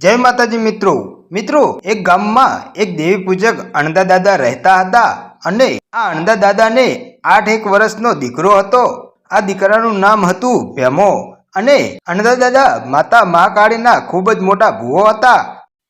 જય માતાજી મિત્રો. મિત્રો, એક ગામમાં એક દેવી પૂજક અણદા દાદા રહેતા હતા અને આ અણદા દાદાને આઠ એક વર્ષનો દીકરો હતો. આ દીકરાનું નામ હતું ભેમો અને અણદા દાદા માતા મહાકાળીના ખૂબ જ મોટા ભૂવો હતા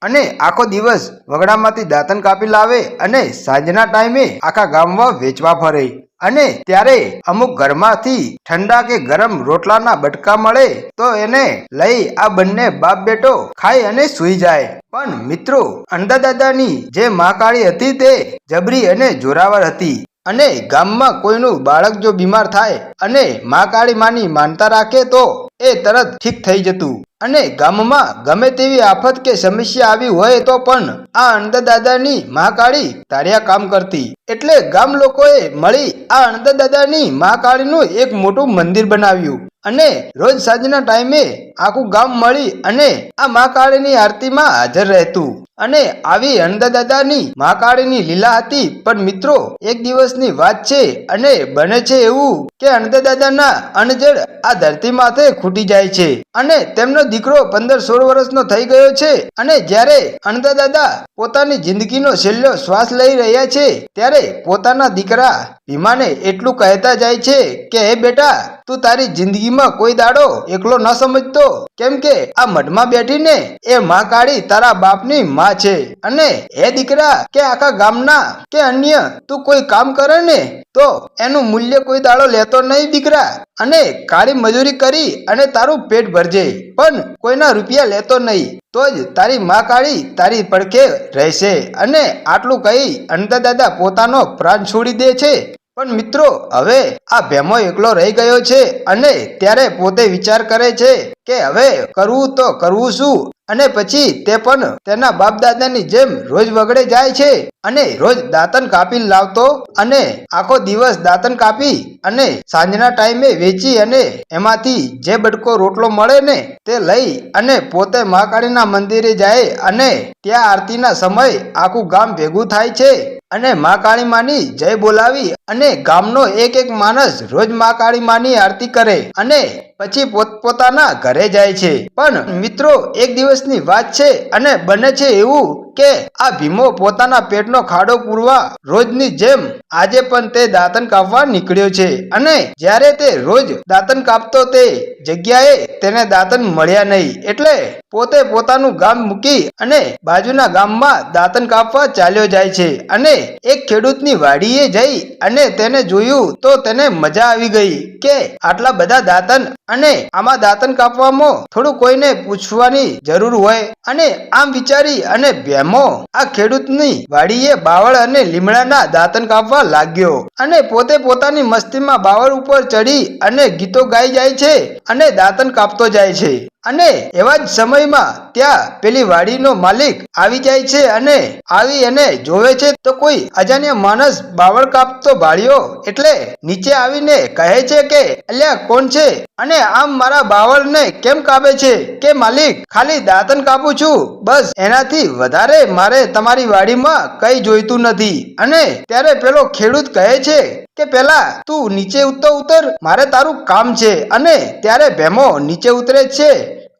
અને આખો દિવસ વગડામાંથી દાંતન કાપી લાવે અને સાંજના ટાઈમે આખા ગામમાં વેચવા ફરે. અને ત્યારે અમુક ઘરમાંથી ઠંડા કે ગરમ રોટલાના બટકા મળે તો એને લઈ આ બંને બાપ બેટો ખાઈ અને સૂઈ જાય. પણ મિત્રો અંડા દાદાની જે મહાકાળી હતી તે જબરી અને જોરાવર હતી. અને ગામમાં કોઈનું બાળક જો બીમાર થાય અને મહાકાળી માની માનતા રાખે તો એ તરત ઠીક થઈ જતું. અને ગામમાં ગમે તેવી આફત કે સમસ્યા આવી હોય તો પણ આ અણદા દાદાની મહાકાળી તાર્યા કામ કરતી. એટલે ગામ લોકોએ મળી આ અણદા દાદાની મહાકાળીનું એક મોટું મંદિર બનાવ્યું. અને રોજ સાંજના ટાઈમે આખું ગામ મળી અને આ મહાકાળીની આરતીમાં હાજર રહેતું. અને આવી અણદા દાદાની મહાકાળીની લીલા હતી. પણ મિત્રો, એક દિવસની વાત છે અને બને છે એવું કે અણદા દાદાના અણજળ આ ધરતી માથે ખૂટી જાય છે અને તેમનો દીકરો પંદર સોળ વર્ષનો થઈ ગયો છે અને જ્યારે અણદા દાદા પોતાની જિંદગીનો છેલ્લો શ્વાસ લઈ રહ્યા છે, ત્યારે પોતાના દીકરા ભીમાને એટલું કહેતા જાય છે કે, હે બેટા તું તારી જિંદગીમાં કોઈ દાડો એકલો ન સમજતો? કેમ કે આ મઢમાં બેઠીને એ માં કાળી તારા બાપની માં છે. અને હે દીકરા, કે આખા ગામના કે અન્ય તું કોઈ કામ કરે ને, તો એનું મૂલ્ય કોઈ દાડો લેતો નહીં દીકરા. અને કાળી મજૂરી કરી અને તારું પેટ ભરજે. પણ કોઈના રૂપિયા લેતો નહીં. તો જ તારી માં કાળી તારી પડખે રહેશે. અને આટલું કહી અંતર દાદા પોતાનો પ્રાણ છોડી દે છે. પણ મિત્રો, હવે આ ભેમો એકલો રહી ગયો છે અને ત્યારે પોતે વિચાર કરે છે કે હવે કરવું તો કરવું શું? અને પછી તે પણ તેના બાપ દાદાની જેમ રોજ વગડે જાય છે અને રોજ દાંતન કાપી લાવતો અને આખો દિવસ દાંતન કાપી અને સાંજના ટાઈમે વેચી અને એમાંથી જે બટકો રોટલો મળે ને તે લઈ અને પોતે મહાકાળીના મંદિરે જાય અને ત્યાં આરતીના સમય આખું ગામ ભેગું થાય છે. અને મા કાળી માની જય બોલાવી અને ગામનો એક એક માણસ રોજ મા કાળી માની આરતી કરે અને પછી પોતપોતાના ઘરે જાય છે. પણ મિત્રો, એક દિવસની વાત છે અને બને છે એવું કે આ ભીમો પોતાના પેટનો ખાડો પૂરવા રોજની જેમ આજે પણ તે દાંતન કાપવા નીકળ્યો છે. અને જ્યારે તે રોજ દાંતન કાપતો તે જગ્યાએ તેને દાંતન મળ્યા નહીં. એટલે પોતે પોતાનું ગામ મૂકી અને બાજુના ગામમાં દાંતન કાપવા ચાલ્યો જાય છે. અને એક ખેડૂતની વાડીએ જઈ અને તેને જોયું તો તેને મજા આવી ગઈ કે આટલા બધા દાંતન અને આમાં દાંતન કાપવામાં થોડું કોઈને પૂછવાની જરૂર હોય. અને આમ વિચારી અને ભેમો આ ખેડૂતની વાડીએ બાવળ અને લીમડાના દાંતન કાપવા લાગ્યો. અને પોતે પોતાની મસ્તીમાં બાવળ ઉપર ચડી અને ગીતો ગાઈ જાય છે અને દાંતન કાપતો જાય છે. અને એવા જ સમયમાં ત્યાં પેલી વાડીનો માલિક આવી જાય છે અને આવી અને જોવે છે તો કોઈ અજાણ્યા માણસ બાવળ કાપતો ભાળ્યો એટલે નીચે આવીને કહે છે કે, અલ્યા, કોણ છે? અને આમ મારા બાવળને કેમ કાપે છે? કે માલિક, ખાલી દાંતન કાપું છું. બસ, એનાથી વધારે મારે તમારી વાડીમાં કઈ જોઈતું નથી. અને ત્યારે પેલો ખેડૂત કહે છે કે પેલા તું નીચે ઉતર ઉતર, મારે તારું કામ છે અને ત્યારે ભેમો નીચે ઉતરે છે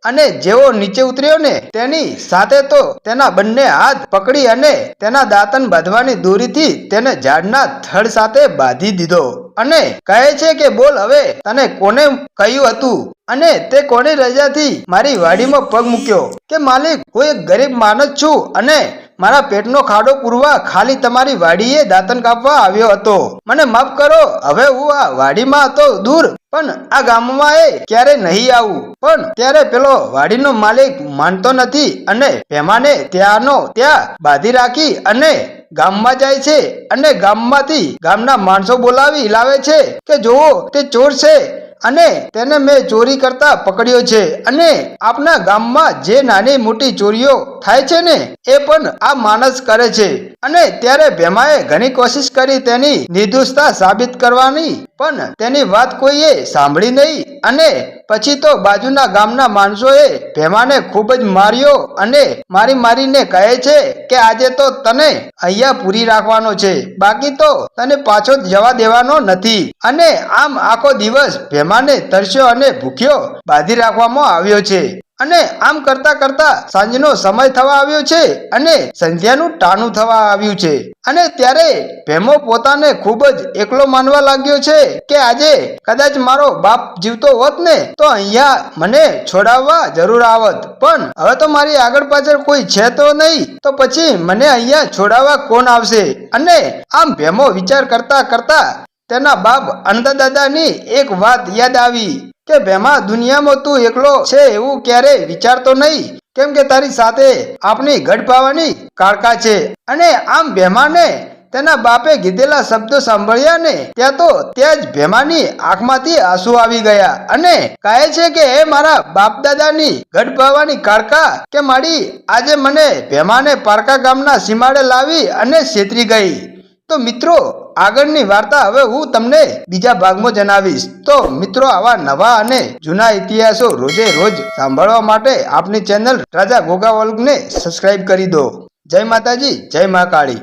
અને જેવો નીચે ઉતર્યો ને તેની સાથે તો તેના બંને હાથ પકડી અને તેના દાંતન બાંધવાની દોરીથી તેને ઝાડના થડ સાથે બાંધી દીધો. અને કહે છે કે બોલ, હવે તને કોને કહ્યું હતું? અને તે કોની રજાથી મારી વાડીમાં પગ મૂક્યો કે માલિક, હું એક ગરીબ માણસ છું અને મારા પેટનો ખાડો પૂરવા ખાલી તમારી વાડીએ દાંતન કાપવા આવ્યો હતો. મને માફ કરો, હવે હું આ વાડીમાં હતો દૂર, પણ આ ગામમાં એ ક્યારે નહીં આવું. પણ ત્યારે પેલો વાડીનો માલિક માનતો નથી અને ભેમાને ત્યાંનો ત્યાં બાંધી રાખી અને ગામમાં જાય છે અને ગામમાંથી ગામના માણસો બોલાવી લાવે છે કે જુઓ, તે ચોર છે અને તેને મેં ચોરી કરતા પકડ્યો છે અને આપના ગામમાં જે નાની મોટી ચોરીઓ થાય છે ને? એ પણ આ માણસ કરે છે. અને ત્યારે ભેમાએ ઘણી કોશિશ કરી તેની નિર્દોષતા સાબિત કરવાની, પણ તેની વાત કોઈએ સાંભળી નહીં. અને પછી તો બાજુના ગામના માણસોએ ભેમાને ખૂબ જ માર્યો અને મારી મારીને કહે છે કે આજે તો તને અહીંયા પૂરી રાખવાનો છે. બાકી તો તને પાછો જવા દેવાનો નથી. અને આમ આખો દિવસ ભેમાને તરસ્યો અને ભૂખ્યો બાંધી રાખવામાં આવ્યો છે. અને આમ કરતા કરતા સાંજનો સમય થવા આવ્યો છે અને સંધ્યાનું ટાણું થવા આવ્યું છે. અને ત્યારે ભેમો પોતાને ખૂબ જ એકલો માનવા લાગ્યો છે કે આજે કદાચ મારો બાપ જીવતો હોત ને, તો અહીંયા મને છોડાવવા જરૂર આવત. પણ હવે તો મારી આગળ પાછળ કોઈ છે તો નહીં, તો પછી મને અહીંયા છોડાવવા કોણ આવશે? અને આમ ભેમો વિચાર કરતા કરતા તેના બાપ અનંતદાદાની એક વાત યાદ આવી. કે ભેમા દુનિયામાં તું એકલો છે એવું ક્યારેય વિચારતો નહીં? કેમ કે તારી સાથે આપણી ગઢપાવાની કાળકા છે. અને આમ ભેમાને તેના બાપે કીધેલા શબ્દો સાંભળ્યા ને ત્યાં તો ત્યાં જ ભેમાની આંખમાંથી આંસુ આવી ગયા અને કહે છે કે, હે મારા બાપ દાદાની ગઢપાવાની કાળકા, કે મારી આજે મને ભેમાને પારકા ગામના સીમાડે લાવી અને છેતરી ગઈ. તો મિત્રો, આગળની વાર્તા હવે હું તમને બીજા ભાગમાં જણાવીશ. તો મિત્રો, આવા નવા અને જૂના ઇતિહાસો રોજે રોજ સાંભળવા માટે આપની ચેનલ રાજા ગોગા સબસ્ક્રાઇબ કરી દો. જય માતાજી, જય મા કાળી.